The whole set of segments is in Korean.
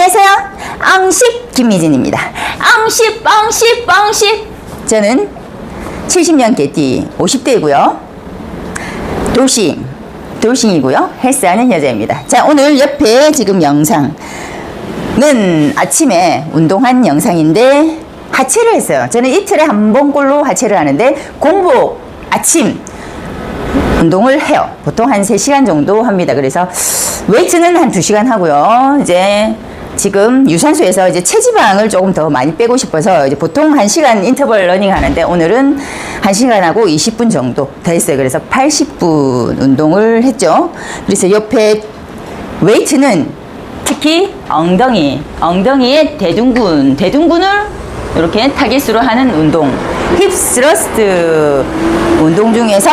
안녕하세요. 앙십 김미진입니다. 앙십, 앙십, 앙십. 저는 70년 개띠 50대이고요. 돌싱, 돌싱이고요. 헬스하는 여자입니다. 자, 오늘 옆에 지금 영상은 아침에 운동한 영상인데 하체를 했어요. 저는 이틀에 한 번꼴로 하체를 하는데 공부 아침 운동을 해요. 보통 한 3시간 정도 합니다. 그래서 웨이트는 한 2시간 하고요. 이제 지금 유산소에서 이제 체지방을 조금 더 많이 빼고 싶어서 이제 보통 1시간 인터벌 러닝 하는데 오늘은 1시간 하고 20분 정도 더 했어요. 그래서 80분 운동을 했죠. 그래서 옆에 웨이트는 특히 엉덩이, 엉덩이의 대둔근, 대둔근을 이렇게 타겟으로 하는 운동, 힙 스러스트 운동 중에서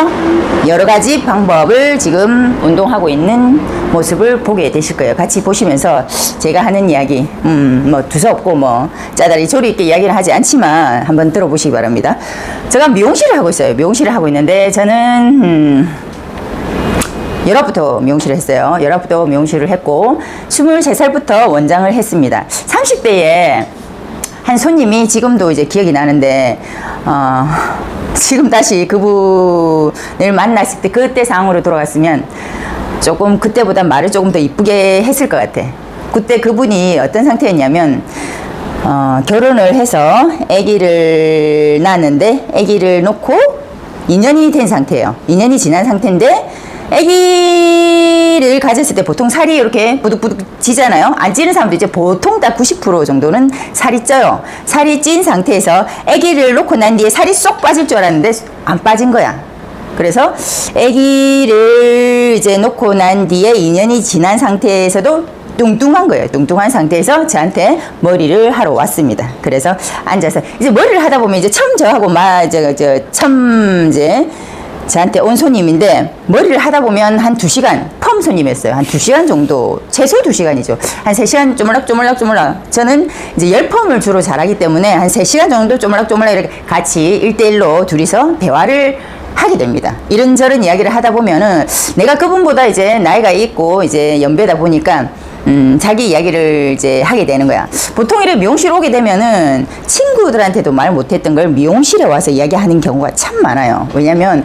여러 가지 방법을 지금 운동하고 있는 모습을 보게 되실 거예요. 같이 보시면서 제가 하는 이야기, 음, 뭐 두서없고 뭐 짜다리 조리 있게 이야기를 하지 않지만 한번 들어보시기 바랍니다. 제가 미용실을 하고 있어요. 미용실을 하고 있는데 저는, 음, 열화부터 미용실을 했어요. 열화부터 미용실을 했고 23살부터 원장을 했습니다. 30대에 한 손님이 지금도 이제 기억이 나는데 어, 지금 다시 그분을 만났을 때 그때 상황으로 돌아갔으면 조금 그때보다 말을 조금 더 이쁘게 했을 것 같아. 그때 그분이 어떤 상태였냐면 어, 결혼을 해서 아기를 낳았는데 아기를 놓고 2년이 된 상태예요. 2년이 지난 상태인데 아기를 가졌을 때 보통 살이 이렇게 부득부득 지잖아요. 안 찌는 사람도 이제 보통 다 90% 정도는 살이 쪄요. 살이 찐 상태에서 아기를 놓고 난 뒤에 살이 쏙 빠질 줄 알았는데 안 빠진 거야. 그래서 아기를 이제 놓고 난 뒤에 2년이 지난 상태에서도 뚱뚱한 거예요. 뚱뚱한 상태에서 저한테 머리를 하러 왔습니다. 그래서 앉아서 이제 머리를 하다 보면 이제 처음 저하고 마저저 처음 이제 저한테 온 손님인데 머리를 하다 보면 한 두시간 펌 손님이었어요. 한 두시간 정도 최소 두시간이죠. 한 세시간 쪼물락 쪼물락 쪼물락 저는 이제 열 펌을 주로 잘하기 때문에 한 세시간 정도 쪼물락 쪼물락 이렇게 같이 일대일로 둘이서 대화를 하게 됩니다. 이런저런 이야기를 하다 보면은 내가 그분보다 이제 나이가 있고 이제 연배다 보니까 음, 자기 이야기를 이제 하게 되는 거야. 보통 이렇게 미용실 오게 되면은 친구들한테도 말 못했던 걸 미용실에 와서 이야기하는 경우가 참 많아요. 왜냐면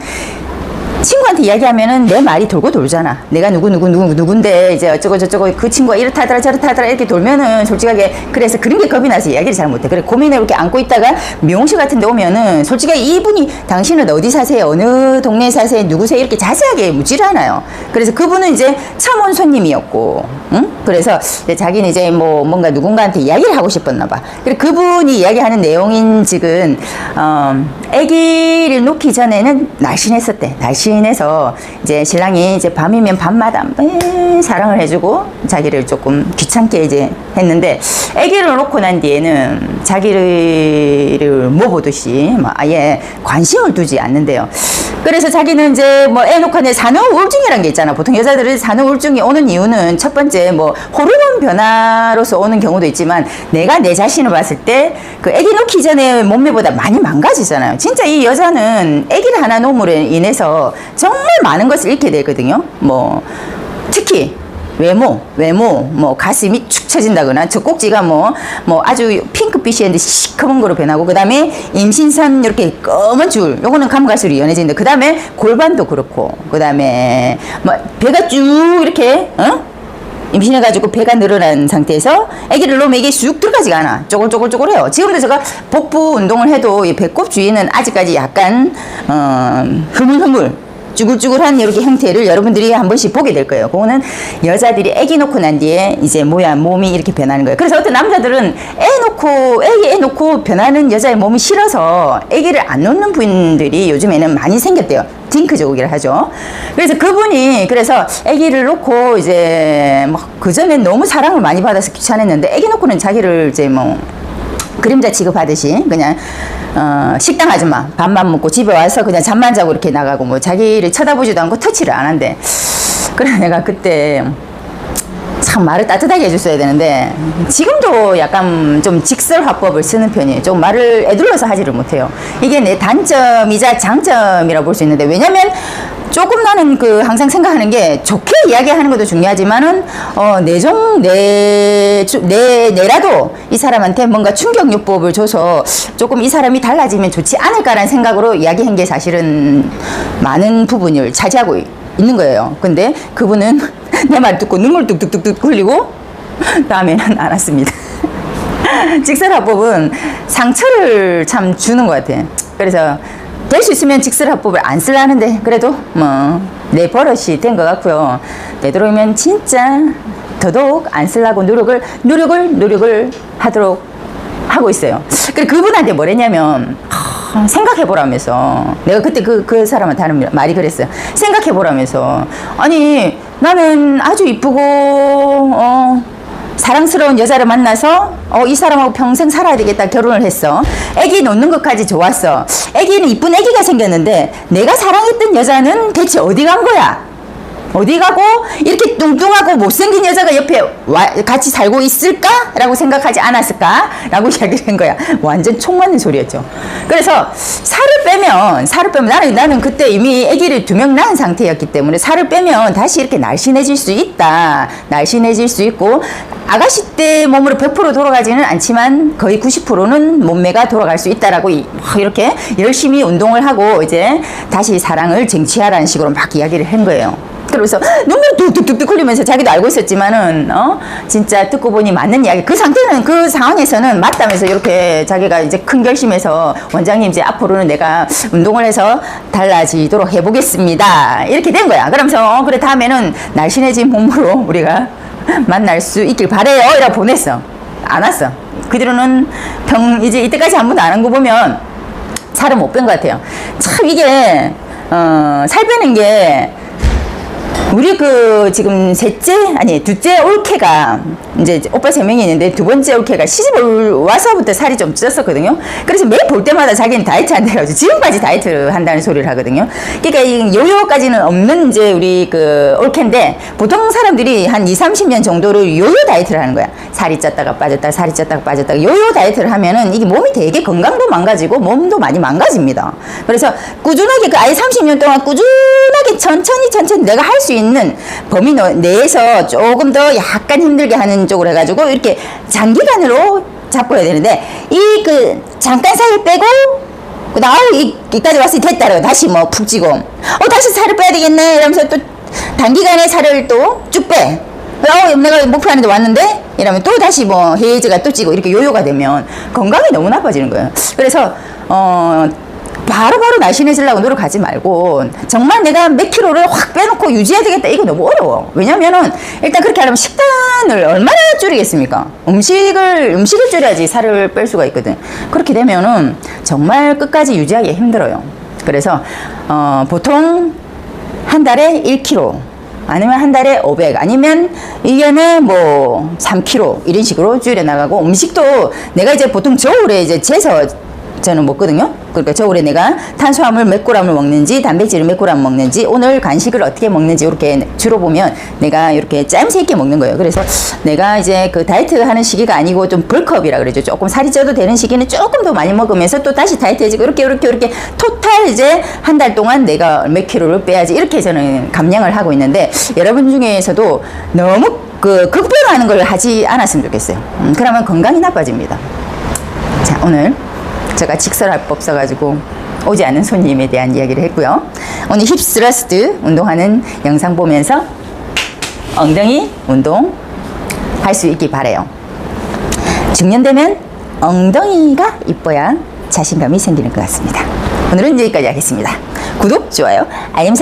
친구한테 이야기하면은 내 말이 돌고 돌잖아. 내가 누구 누구 누구 누군데 이제 어쩌고 저쩌고 그 친구가 이렇다더라 저렇다더라 이렇게 돌면은 솔직하게 그래서 그런 게 겁이 나서 이야기를 잘 못해. 그래 고민을 이렇게 안고 있다가 미용실 같은 데 오면은 솔직히 이분이 당신은 어디 사세요? 어느 동네 사세요? 누구세요? 이렇게 자세하게 묻지를 않아요. 그래서 그분은 이제 처음 온 손님이었고, 응? 그래서 자기는 이제 뭐 뭔가 누군가한테 이야기를 하고 싶었나 봐. 그래 그분이 이야기하는 내용인 즉은 어, 아기를 놓기 전에는 날씬했었대. 날씬 해서 이제 신랑이 이제 밤이면 밤마다 매 사랑을 해주고 자기를 조금 귀찮게 이제 했는데 아기를 놓고 난 뒤에는 자기를 뭐 보듯이 막 아예 관심을 두지 않는데요. 그래서 자기는 이제 뭐 애 놓고 내 산후 우울증이라는 게 있잖아. 보통 여자들은 산후 우울증이 오는 이유는 첫 번째 뭐 호르몬 변화로서 오는 경우도 있지만 내가 내 자신을 봤을 때그 아기 놓기 전에 몸매보다 많이 망가지잖아요. 진짜 이 여자는 아기를 하나 놓음으로 인해서 정말 많은 것을 잃게 되거든요. 뭐 특히 외모, 외모, 뭐 가슴이 축 처진다거나 젖꼭지가 뭐, 뭐 아주 핑크빛이었는데 시커먼 거로 변하고 그 다음에 임신선 이렇게 검은 줄, 요거는 가면 갈수록 연해진다. 그 다음에 골반도 그렇고, 그 다음에 뭐 배가 쭉 이렇게, 어? 임신해가지고 배가 늘어난 상태에서 아기를 놓으면 이게 쑥 들어가지가 않아. 쪼글쪼글쪼글해요. 지금도 제가 복부 운동을 해도 이 배꼽 주위는 아직까지 약간 어, 흐물흐물 쭈글쭈글한 이렇게 형태를 여러분들이 한 번씩 보게 될 거예요. 그거는 여자들이 아기 놓고 난 뒤에 이제 뭐야 몸이 이렇게 변하는 거예요. 그래서 어떤 남자들은 애 놓고 애기 애 놓고 변하는 여자의 몸이 싫어서 아기를 안 놓는 분들이 요즘에는 많이 생겼대요. 딩크 제국이라 하죠. 그래서 그분이 그래서 아기를 놓고 이제 뭐 그 전에 너무 사랑을 많이 받아서 귀찮았는데 아기 놓고는 자기를 이제 뭐 그림자 취급하듯이 그냥 어, 식당 아줌마 밥만 먹고 집에 와서 그냥 잠만 자고 이렇게 나가고 뭐 자기를 쳐다보지도 않고 터치를 안 한대. 그래 내가 그때 참 말을 따뜻하게 해줬어야 되는데 지금도 약간 좀 직설 화법을 쓰는 편이에요. 좀 말을 애둘러서 하지를 못해요. 이게 내 단점이자 장점이라 볼 수 있는데 왜냐면 조금 나는 그 항상 생각하는 게 좋게 이야기하는 것도 중요하지만은 어 내종 내, 내라도 이 사람한테 뭔가 충격요법을 줘서 조금 이 사람이 달라지면 좋지 않을까라는 생각으로 이야기한 게 사실은 많은 부분을 차지하고 이- 있는 거예요. 근데 그분은 내 말 듣고 눈물 뚝뚝뚝뚝 흘리고 다음에는 안 왔습니다. 직설화법은 상처를 참 주는 것 같아. 그래서 될 수 있으면 직설화법을 안 쓰려는데 그래도 뭐 내 버릇이 된 것 같고요. 되도록이면 진짜 더더욱 안 쓰려고 노력을 노력을 노력을 하도록 하고 있어요. 그래 그분한테 뭐랬냐면 하, 생각해 보라면서 내가 그때 그, 그 사람한테 하는 말이 그랬어요. 생각해 보라면서 아니 나는 아주 이쁘고 어 사랑스러운 여자를 만나서 어, 이 사람하고 평생 살아야 되겠다 결혼을 했어. 아기 놓는 것까지 좋았어. 아기는 이쁜 아기가 생겼는데 내가 사랑했던 여자는 대체 어디 간 거야? 어디 가고 이렇게 뚱뚱하고 못생긴 여자가 옆에 와- 같이 살고 있을까 라고 생각하지 않았을까 라고 이야기를 한 거야. 완전 총 맞는 소리였죠. 그래서 살을 빼면 살을 빼면 나는 나는 그때 이미 아기를 두 명 낳은 상태였기 때문에 살을 빼면 다시 이렇게 날씬해질 수 있다. 날씬해질 수 있고 아가씨 때 몸으로 100% 돌아가지는 않지만 거의 90%는 몸매가 돌아갈 수 있다라고 이렇게 열심히 운동을 하고 이제 다시 사랑을 쟁취하라는 식으로 막 이야기를 한 거예요. 그러면서 눈물이 뚝뚝뚝뚝 흘리면서 자기도 알고 있었지만은 어? 진짜 듣고 보니 맞는 이야기. 그 상태는 그 상황에서는 맞다면서 이렇게 자기가 이제 큰 결심해서 원장님 이제 앞으로는 내가 운동을 해서 달라지도록 해보겠습니다. 이렇게 된 거야. 그러면서 어, 그래 다음에는 날씬해진 몸으로 우리가 만날 수 있길 바래요. 이라고 보냈어. 안 왔어. 그 뒤로는 병 이제 이때까지 한 번도 안 한 거 보면 살을 못 뺀 것 같아요. 참 이게 어, 살 빼는 게 우리 그 지금 셋째 아니 둘째 올케가 이제 오빠 세 명이 있는데 두 번째 올케가 시집 올- 와서부터 살이 좀 쪘었거든요. 그래서 매일 볼 때마다 자기는 다이어트 한다고 해가지고 지금까지 다이어트를 한다는 소리를 하거든요. 그러니까 이 요요까지는 없는 이제 우리 그 올케인데 보통 사람들이 한 2, 30년 정도를 요요 다이어트를 하는 거야. 살이 쪘다가 빠졌다가 살이 쪘다가 빠졌다가 요요 다이어트를 하면은 이게 몸이 되게 건강도 망가지고 몸도 많이 망가집니다. 그래서 꾸준하게 그 아예 30년 동안 꾸준하게 천천히 천천히 내가 할 수 있는 범위 너- 내에서 조금 더 약간 힘들게 하는 쪽으로 해가지고 이렇게 장기간으로 잡고 해야 되는데 이 그 잠깐 살을 빼고 그다음 아우 이- 여기까지 왔으니 됐다 그래요 다시 뭐 푹 찌고 어 다시 살을 빼야 되겠네 이러면서 또 단기간에 살을 또 쭉 빼. 어, 내가 목표하는데 왔는데? 이러면 또 다시 뭐 헤이즈가 또 찌고 이렇게 요요가 되면 건강이 너무 나빠지는 거예요. 그래서, 어, 바로바로 날씬해지려고 노력하지 말고 정말 내가 몇 킬로를 확 빼놓고 유지해야 되겠다. 이거 너무 어려워. 왜냐면은 일단 그렇게 하려면 식단을 얼마나 줄이겠습니까? 음식을 음식을 줄여야지 살을 뺄 수가 있거든. 그렇게 되면은 정말 끝까지 유지하기 힘들어요. 그래서 어, 보통 한 달에 1kg 아니면 한 달에 500 아니면 1년에 뭐 3kg 이런 식으로 줄여 나가고 음식도 내가 이제 보통 겨울에 이제 재서 저는 먹거든요. 그러니까 겨울에 내가 탄수화물 몇 그램을 먹는지 단백질을 몇 그램 먹는지 오늘 간식을 어떻게 먹는지 이렇게 주로 보면 내가 이렇게 짬새 있게 먹는 거예요. 그래서 내가 이제 그 다이어트 하는 시기가 아니고 좀 벌크업이라 그러죠. 조금 살이 쪄도 되는 시기는 조금 더 많이 먹으면서 또 다시 다이어트 해지고 이렇게 이렇게 이렇게 토탈 이제 한 달 동안 내가 몇 킬로를 빼야지 이렇게 저는 감량을 하고 있는데 여러분 중에서도 너무 그 극변하는 걸 하지 않았으면 좋겠어요. 음, 그러면 건강이 나빠집니다. 자, 오늘 제가 직설화법 써가지고 오지 않는 손님에 대한 이야기를 했고요. 오늘 힙 스러스트 운동하는 영상 보면서 엉덩이 운동 할 수 있길 바래요. 중년 되면 엉덩이가 이뻐야 자신감이 생기는 것 같습니다. 오늘은 여기까지 하겠습니다. 구독, 좋아요, 알림 설